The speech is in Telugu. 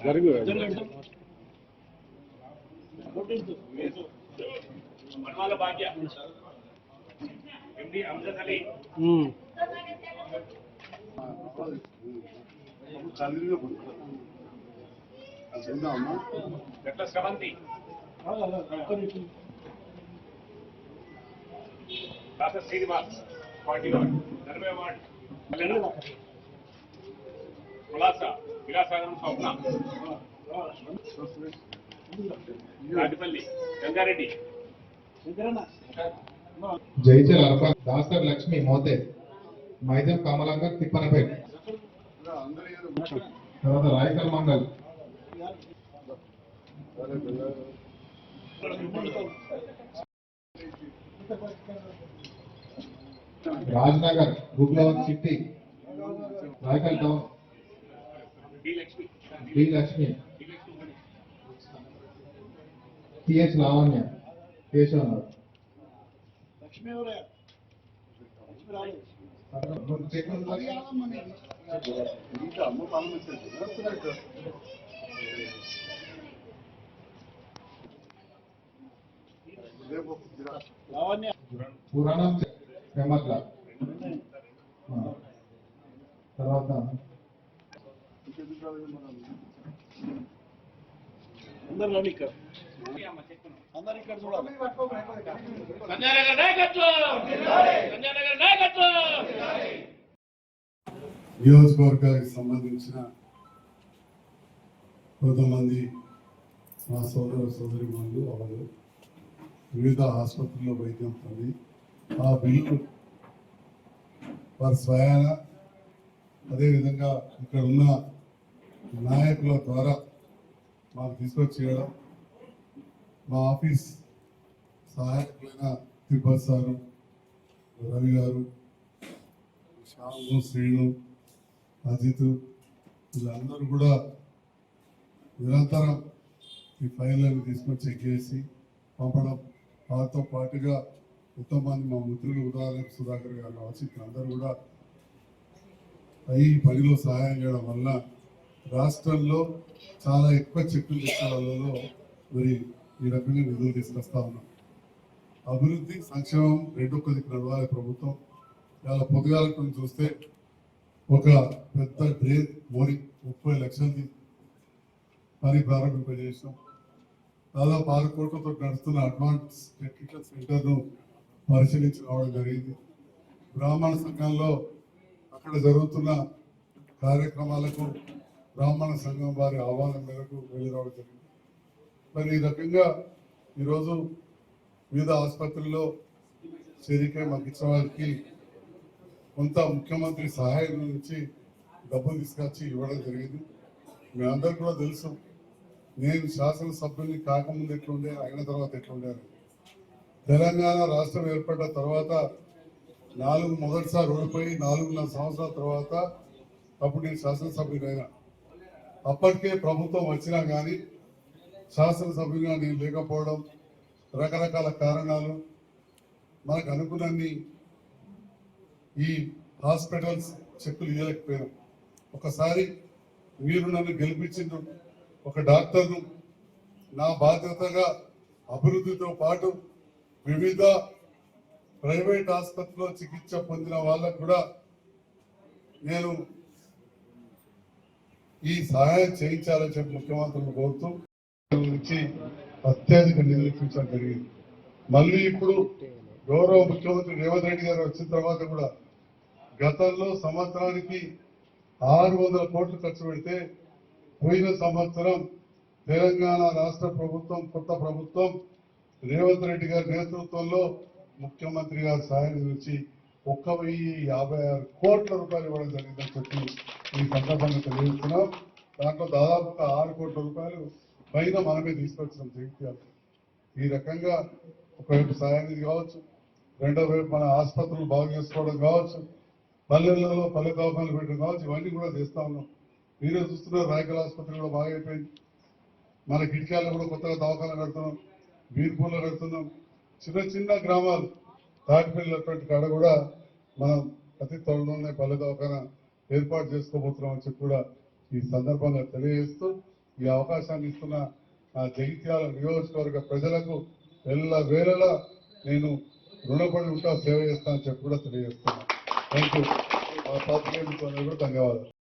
జరుగు మన్వాల భాగ్య MD Amjad Ali Gatla Sravanthi? Doctor Srinivas forty one నలభై వార్డ్. కులాస విలాసాగరం స్వప్న. రాజపల్లి గంగారెడ్డి. జైచల్ అర్బన్ దాసర్ లక్ష్మి మోతే. మైదన్ కమలంగర్ తిప్పనపేట్. తర్వాత Rayakal Mangal Rajnagar Guglavan city. Rayakal town. D Lakshmi. TS Lavanya Keshavarao Lakshmi Puranam famous తర్వాత అందరు రండి ఇక్కడ అందరు ఇక్కడ చూడాలి సంజయనగర్ నాయకత్వం సంజయనగర్ నాయకత్వం నియోజకవర్గానికి సంబంధించిన కొంతమంది మా సోదర సోదరి మనులు వాళ్ళు వివిధ ఆసుపత్రుల్లో వైద్యం పొంది ఆ బిల్లు వారి స్వయాన అదేవిధంగా ఇక్కడ ఉన్న నాయకుల ద్వారా మాకు తీసుకొచ్చి మా ఆఫీస్ సహాయకులైన తిరుపతి సారు రవి గారు శ్యాము శ్రీను అజిత్ వీళ్ళందరూ కూడా నిరంతరం ఈ ఫైళ్ళని తీసుకొని చెక్ చేసి పంపడం వారితో పాటుగా కొంతమంది మా మిత్రులు ఉదాహరణ సుధాకర్ గారు కావచ్చు అందరూ కూడా ఈ పనిలో సహాయం చేయడం వల్ల రాష్ట్రంలో చాలా ఎక్కువ చెట్లు తీసుకురావడంలో మరి ఈ రకంగా నిధులు తీసుకొస్తా ఉన్నాం. అభివృద్ధి సంక్షేమం రెండు ఒక్క నడవాలి ప్రభుత్వం. ఇవాళ పొద్దుగాల కొన్ని చూస్తే ఒక పెద్ద డ్రేన్ మోరీ ముప్పై లక్షలది పని ప్రారంభింపజేసినాం. దాదాపు ఆరు కోట్లతో నడుస్తున్న అడ్వాన్స్ టెక్నికల్ సెంటర్ను పరిశీలించి రావడం జరిగింది. బ్రాహ్మణ సంఘంలో అక్కడ జరుగుతున్న కార్యక్రమాలకు బ్రాహ్మణ సంఘం వారి ఆహ్వానం మేరకు వెళ్ళి రావడం జరిగింది. మరి ఈ రకంగా ఈరోజు వివిధ ఆసుపత్రుల్లో చేరిక మాకు ఇచ్చిన వారికి కొంత ముఖ్యమంత్రి సహాయం నుంచి డబ్బులు తీసుకొచ్చి ఇవ్వడం జరిగింది. మీ అందరు కూడా తెలుసు నేను శాసనసభ్యుని కాకముందు ఎట్లుండే అయిన తర్వాత ఎట్లుండే తెలంగాణ రాష్ట్రం ఏర్పడ్డ తర్వాత నాలుగు మొదటిసారి ఓడిపోయి నాలుగున్నర సంవత్సరాల తర్వాత అప్పుడు నేను శాసనసభ్యునైనా అప్పటికే ప్రభుత్వం వచ్చినా కానీ శాసనసభ్యుగా నేను లేకపోవడం రకరకాల కారణాలు మనకు అనుకున్నన్ని ఈ హాస్పిటల్స్ చెక్కులు ఇవ్వలేకపోయాం ఒకసారి మీరు నన్ను గెలిపించిండ్రు ఒక డాక్టర్ను నా బాధ్యతగా అభివృద్ధితో పాటు వివిధ ప్రైవేట్ ఆసుపత్రిలో చికిత్స పొందిన వాళ్ళకు కూడా నేను ఈ సహాయం చేయించాలని చెప్పి ముఖ్యమంత్రులు కోరుతూ నుంచి అత్యధిక నిధులు ఇప్పించడం జరిగింది. మళ్ళీ ఇప్పుడు గౌరవ ముఖ్యమంత్రి రేవంత్ రెడ్డి గారు వచ్చిన తర్వాత కూడా గతంలో సంవత్సరానికి ఆరు వందల కోట్లు ఖర్చు పెడితే పోయిన సంవత్సరం తెలంగాణ రాష్ట్ర ప్రభుత్వం కొత్త ప్రభుత్వం రేవంత్ రెడ్డి గారి నేతృత్వంలో ముఖ్యమంత్రి గారి సహాయం నుంచి ఒక్క వెయ్యి యాభై ఆరు కోట్ల రూపాయలు ఇవ్వడం జరిగిందని చెప్పి ఈ సందర్భంగా తెలియజేస్తున్నాం. దాంట్లో దాదాపుగా ఆరు కోట్ల రూపాయలు పైన మనమే తీసుకొచ్చిన జగిత్యాల. ఈ రకంగా ఒకవైపు సహాయం కావచ్చు రెండో వైపు మన ఆసుపత్రులు బాగు చేసుకోవడం కావచ్చు పల్లెలలో పల్లె దవాఖానలు పెట్టడం కావచ్చు ఇవన్నీ కూడా చేస్తా ఉన్నాం. మీరే చూస్తున్నారు రాయకల్ ఆసుపత్రి కూడా బాగా అయిపోయింది. మన గిడికాయలు కూడా కొత్తగా దవాఖాన కడుతున్నాం బీర్పూర్లో కడుతున్నాం. చిన్న చిన్న గ్రామాలు తాటిపల్లి కాడ కూడా మనం ప్రతి త్వరలోనే పల్లె దవాఖాన ఏర్పాటు చేసుకోబోతున్నాం అని చెప్పి కూడా ఈ సందర్భంగా తెలియజేస్తూ ఈ అవకాశాన్ని ఇస్తున్న ఆ జగిత్యాల నియోజకవర్గ ప్రజలకు ఎల్ల వేళలా నేను రుణపడి ఉంటా సేవ చేస్తానని చెప్పి కూడా తెలియజేస్తున్నాను. థ్యాంక్ యూ పాత్రికేయులకు ధన్యవాదాలు.